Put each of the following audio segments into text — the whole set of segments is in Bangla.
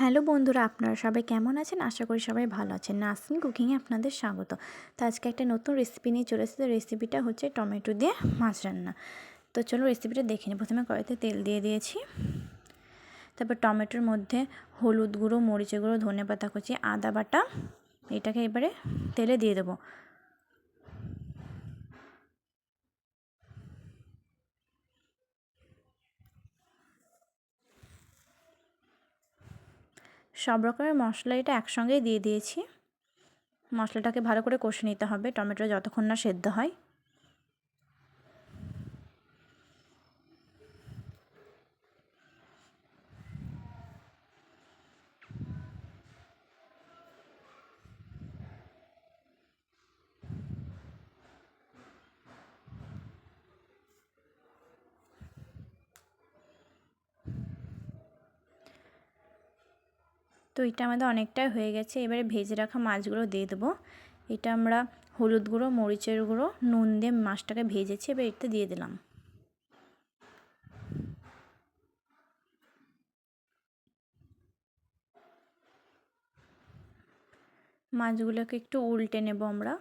হ্যালো বন্ধুরা, আপনারা সবাই কেমন আছেন? আশা করি সবাই ভালো আছেন। নাসিন কুকিংয়ে আপনাদের স্বাগত। তো আজকে একটা নতুন রেসিপি নিয়ে চলে এসেছে। রেসিপিটা হচ্ছে টমেটো দিয়ে মাছ রান্না। তো চলো রেসিপিটা দেখে নিই। প্রথমে কড়াইতে তেল দিয়ে দিয়েছি। তারপর টমেটোর মধ্যে হলুদ গুঁড়ো, মরিচের গুঁড়ো ধনে পাতা কুচি, আদা বাটা, এটাকে এবারে তেলে দিয়ে দেবো। সব রকমের মশলা এটা একসঙ্গেই দিয়ে দিয়েছি। মশলাটাকে ভালো করে কষে নিতে হবে, টমেটো যতক্ষণ না সেদ্ধ হয়। তো এটা আমাদের অনেকটাই হয়ে গেছে। এবারে ভেজে রাখা মাছগুলো দিয়ে দেবো। এটা আমরা হলুদ গুঁড়ো, মরিচের গুঁড়ো, নুন দিয়ে মাছটাকে ভেজেছি, এবার এটা দিয়ে দিলাম। মাছগুলোকে একটু উল্টে নেব আমরা।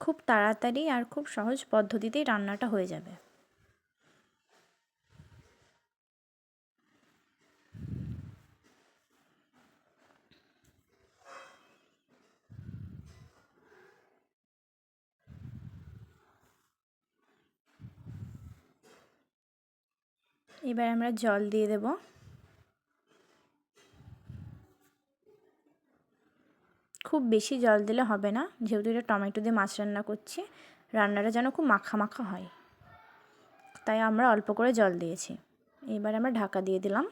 খুব তাড়াতাড়ি আর খুব সহজ পদ্ধতিতেই রান্নাটা হয়ে যাবে। এবার আমরা জল দিয়ে দেব। খুব বেশি জল দিলে হবে না, যেহেতু এটা টমেটো দিয়ে মাছ রান্না করছি, রান্নাটা যেন খুব মাখা মাখা হয়। তাই আমরা অল্প করে জল দিয়েছি। এবার আমরা ঢাকা দিয়ে দিলাম।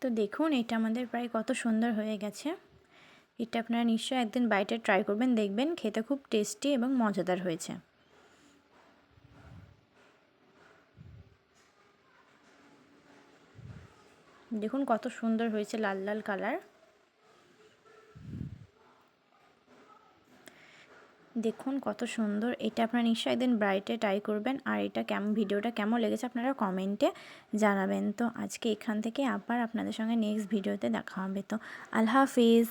তো দেখুন, এটা আমাদের প্রায় কত সুন্দর হয়ে গেছে। এটা আপনারা নিশ্চয়ই একদিন বাড়িতে ট্রাই করবেন, দেখবেন খেতে খুব টেস্টি এবং মজাদার হয়েছে। দেখুন কত সুন্দর হয়েছে লাল লাল কালার দেখুন কত সুন্দর। এটা আপনারা নিশ্চয়ই একদিন ব্রাইটে ট্রাই করবেন। আর এটা কেমন ভিডিওটা কেমন লেগেছে আপনারা কমেন্টে জানাবেন। তো আজকে এখান থেকে আবার আপনাদের সঙ্গে নেক্সট ভিডিওতে দেখা হবে। তো আল্লাহ হাফিজ।